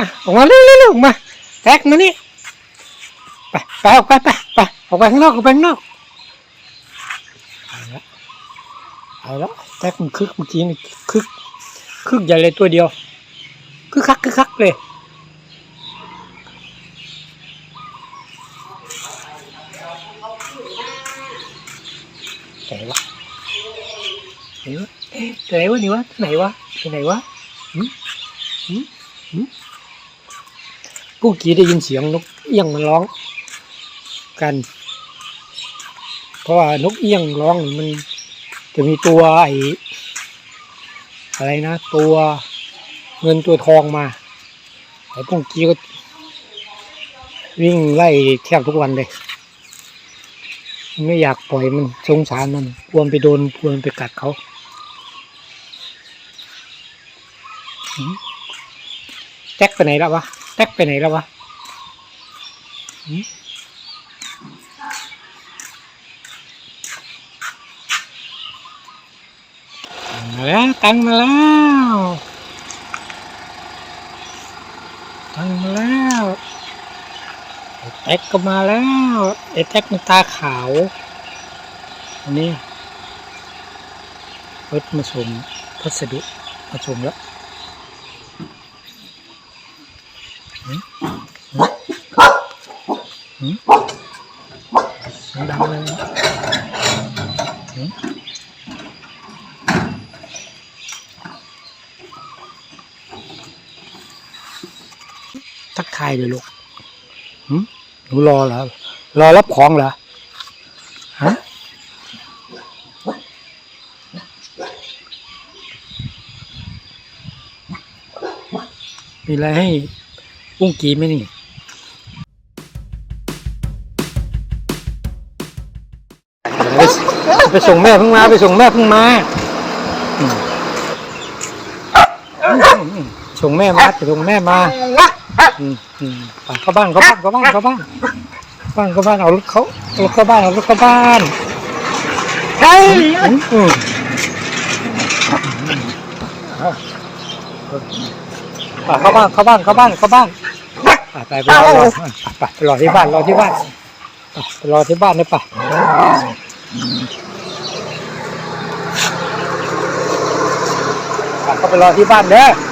มาออกมาเร็วเร็วออกมาแท็กมานี่ไปไปออกไปไปไปออกไปข้างนอกออกไปข้างนอกเอาละเอาละแท็กมันคึกเมื่อกี้นี่คึกคึกใหญ่เลยตัวเดียวคึกคักคึกคักเลยไหนวะไหนวะตัวไหนวะนี่วะไหนวะตัวไหนวะ ผู้กี้ได้ยินเสียงนกเอี้ยงมันร้องกัน เพราะว่านกเอี้ยงร้องมันจะมีตัวไอ้อะไรนะตัวเงินตัวทองมาไอ้พวกกี้ก็วิ่งไล่แทบทุกวันเลยไม่อยากปล่อยมันสงสารมันกลัวนไปโดนกลัวนไปกัดเขาแจ็คไปไหนแล้ววะ แจ็คไปไหนแล้ววะหืมมาแล้วตังมาแล้วตังมาแล้วไอ้แจ็คก็มาแล้วไอ้แจ็คมันตาขาวอันนี้รถมาส่งพัสดุมาส่งแล้ว เสีดังเลยหืมทักทายเลยลูกหืมหนูรอเหรอ รอรับของเหรอ ฮะมีอะไรให้ ปุ้งกีไหมนี่ไปไปส่งแม่เพิ่งมาไปส่งแม่เพิ่งมาส่งแม่มาส่งแม่มาเข้าบ้านเข้าบ้านเข้าบ้านเข้าบ้านบ้านเข้าบ้านเอารถเขาเอารถเข้าบ้านเอารถเข้าบ้านไปเข้าบ้านเข้าบ้านเข้าบ้านเข้าบ้าน ไปไปไปรอรอไปรอที่บ้านรอที่บ้านไปรอที่บ้านเลยปะก็ไปรอที่บ้านเด้อ